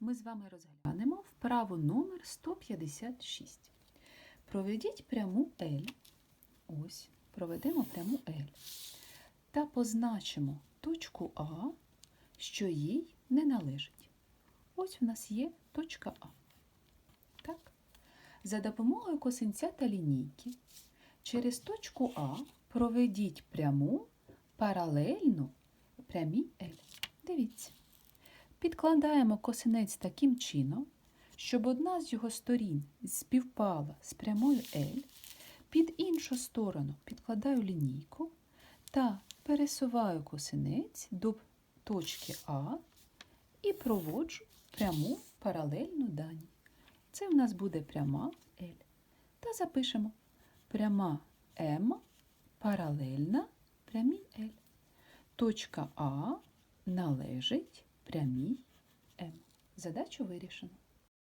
ми з вами розглянемо вправу номер 156. Проведіть пряму L. Ось, проведемо пряму L. Та позначимо точку А, що їй не належить. Ось у нас є точка А. Так? За допомогою косинця та лінійки через точку А проведіть пряму паралельну прямій L. Дивіться. Підкладаємо косинець таким чином, щоб одна з його сторін співпала з прямою L, під іншу сторону підкладаю лінійку та пересуваю косинець до точки А і проводжу пряму паралельну дані. Це в нас буде пряма L. Та запишемо пряма М паралельна прямій L. Точка А належить прямій М. Задачу вирішено.